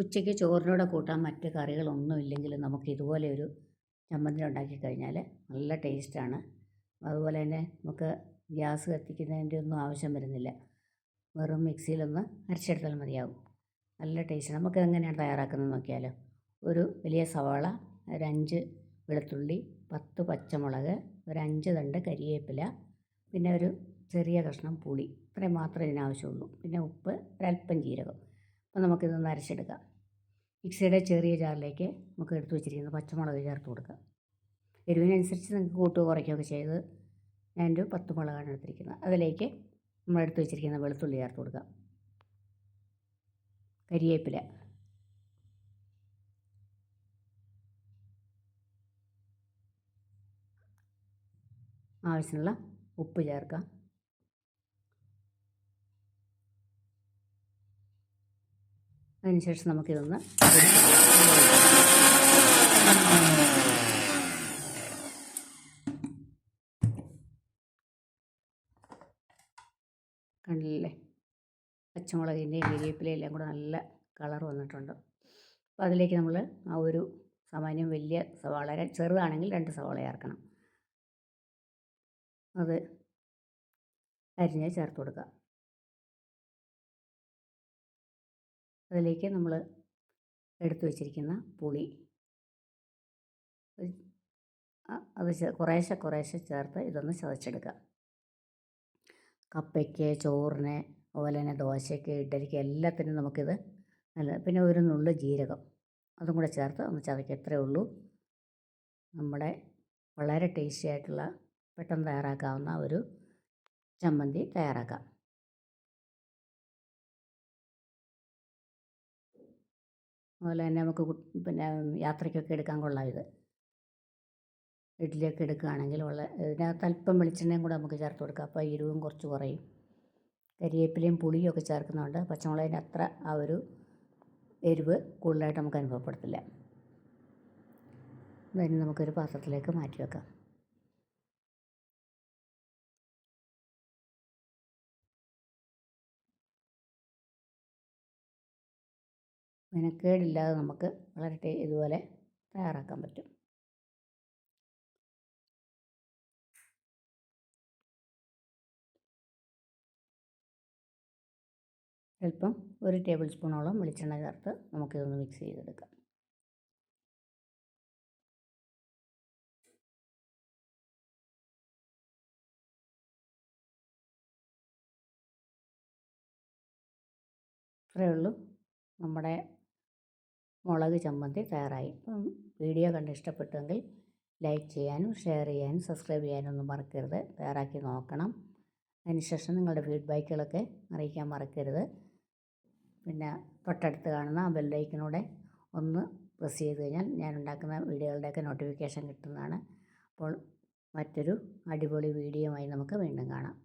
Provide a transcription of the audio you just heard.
ഉച്ചയ്ക്ക് ചോറിനോടെ കൂട്ടാൻ മറ്റ് കറികളൊന്നും ഇല്ലെങ്കിൽ നമുക്ക് ഇതുപോലെ ഒരു ചമ്മന്തി ഉണ്ടാക്കി കഴിഞ്ഞാൽ നല്ല ടേസ്റ്റാണ്. അതുപോലെ തന്നെ നമുക്ക് ഗ്യാസ് കത്തിക്കുന്നതിന്റെ ഒന്നും ആവശ്യം വരുന്നില്ല. വെറും മിക്സിയിലൊന്ന് അരച്ചെടുത്താൽ മതിയാവും. നല്ല ടേസ്റ്റ് നമുക്ക് എങ്ങനെയാണ് തയ്യാറാക്കുന്നത് നോക്കിയാലോ? ഒരു വലിയ സവാള ഒരഞ്ച് വെളുത്തുള്ളി പത്ത് പച്ചമുളക് ഒരു അഞ്ച് തണ്ട് കരിവേപ്പില പിന്നെ ഒരു ചെറിയ കഷ്ണം പുളി. ഇത്രയും മാത്രമേ ഇതിനാവശ്യമുള്ളൂ. പിന്നെ ഉപ്പ് ഒരല്പം ജീരകം. അപ്പോൾ നമുക്കിതൊന്ന് അരച്ചെടുക്കാം. മിക്സിയുടെ ചെറിയ ജാറിലേക്ക് നമുക്ക് എടുത്തു വെച്ചിരിക്കുന്ന പച്ചമുളക് ചേർത്ത് കൊടുക്കാം എരിവിനനുസരിച്ച് നിങ്ങൾക്ക് കൂട്ടുകയോ കുറയ്ക്കുകയൊക്കെ ചെയ്ത് ഞാനൊരു പത്ത് മുളകാണ് എടുത്തിരിക്കുന്നത്. അതിലേക്ക് നമ്മൾ എടുത്തു വെച്ചിരിക്കുന്ന വെളുത്തുള്ളി ചേർത്ത് കൊടുക്കാം. കരിയേപ്പില. ആവശ്യമുള്ള ഉപ്പ് ചേർക്കാം അതിനുശേഷം നമുക്കിതൊന്ന് കണ്ടില്ലേ? പച്ചമുളകിന്റെയും കരിവേപ്പിലയും എല്ലാം കൂടെ നല്ല കളർ വന്നിട്ടുണ്ട്. അപ്പോൾ അതിലേക്ക് നമ്മൾ ആ ഒരു സാമാന്യം വലിയ സവാള ചെറുതാണെങ്കിൽ രണ്ട് സവാള ചേർക്കണം. അത് അരിഞ്ഞ് ചേർത്ത് കൊടുക്കുക അതിലേക്ക് നമ്മൾ എടുത്തു വച്ചിരിക്കുന്ന പുളി. അത് കുറേശ്ശെ കുറേശ്ശെ ചേർത്ത് ഇതൊന്ന് ചതച്ചെടുക്കുക. കപ്പയ്ക്ക് ചോറിന് അതുപോലെ തന്നെ ദോശയ്ക്ക് ഇഡ്ഡലിക്ക് എല്ലാത്തിനും നമുക്കിത് നല്ല പിന്നെ ഒരു നുള്ളു ജീരകം. അതും കൂടെ ചേർത്ത് ഒന്ന് ചതയ്ക്കുക ഇത്രയേ ഉള്ളൂ. നമ്മുടെ വളരെ ടേസ്റ്റി ആയിട്ടുള്ള പെട്ടെന്ന് തയ്യാറാക്കാവുന്ന ഒരു ചമ്മന്തി തയ്യാറാക്കാം. അതുപോലെ തന്നെ നമുക്ക് പിന്നെ യാത്രയ്ക്കൊക്കെ എടുക്കാൻ കൊള്ളാം ഇത്. ഇഡ്ഡലിയൊക്കെ എടുക്കുകയാണെങ്കിൽ ഉള്ള ഇതിനകത്ത് അല്പം വെളിച്ചെണ്ണയും കൂടെ നമുക്ക് ചേർത്ത് കൊടുക്കാം. അപ്പോൾ എരിവും കുറച്ച് കുറയും. കരിവേപ്പിലയും പുളിയും ഒക്കെ ചേർക്കുന്നതുകൊണ്ട് പച്ചമുളകിന്റെ അത്ര ആ ഒരു എരിവ് കൂടുതലായിട്ട് നമുക്ക് അനുഭവപ്പെടത്തില്ല. ഇതിന് നമുക്കൊരു പാത്രത്തിലേക്ക് മാറ്റി വെക്കാം. മെനക്കേടില്ലാതെ നമുക്ക് വളരെ ഇതുപോലെ തയ്യാറാക്കാൻ പറ്റും. അല്പം ഒരു ടേബിൾ സ്പൂണോളം വെളിച്ചെണ്ണ ചേർത്ത് നമുക്കിതൊന്ന് മിക്സ് ചെയ്തെടുക്കാം. ഇത്രയേ ഉള്ളൂ നമ്മുടെ മുളക് ചമ്മന്തി തയ്യാറായി. വീഡിയോ കണ്ട് ഇഷ്ടപ്പെട്ടുവെങ്കിൽ ലൈക്ക് ചെയ്യാനും ഷെയർ ചെയ്യാനും സബ്സ്ക്രൈബ് ചെയ്യാനും ഒന്നും മറക്കരുത്. തയ്യാറാക്കി നോക്കണം. അതിനുശേഷം നിങ്ങളുടെ ഫീഡ്ബാക്കുകളൊക്കെ അറിയിക്കാൻ മറക്കരുത്. പിന്നെ തൊട്ടടുത്ത് കാണുന്ന ആ ബെല്ലൈക്കനൂടെ ഒന്ന് പ്രസ് ചെയ്ത് കഴിഞ്ഞാൽ ഞാൻ ഉണ്ടാക്കുന്ന വീഡിയോകളുടെയൊക്കെ നോട്ടിഫിക്കേഷൻ കിട്ടുന്നതാണ്. അപ്പോൾ മറ്റൊരു അടിപൊളി വീഡിയോയുമായി നമുക്ക് വീണ്ടും കാണാം.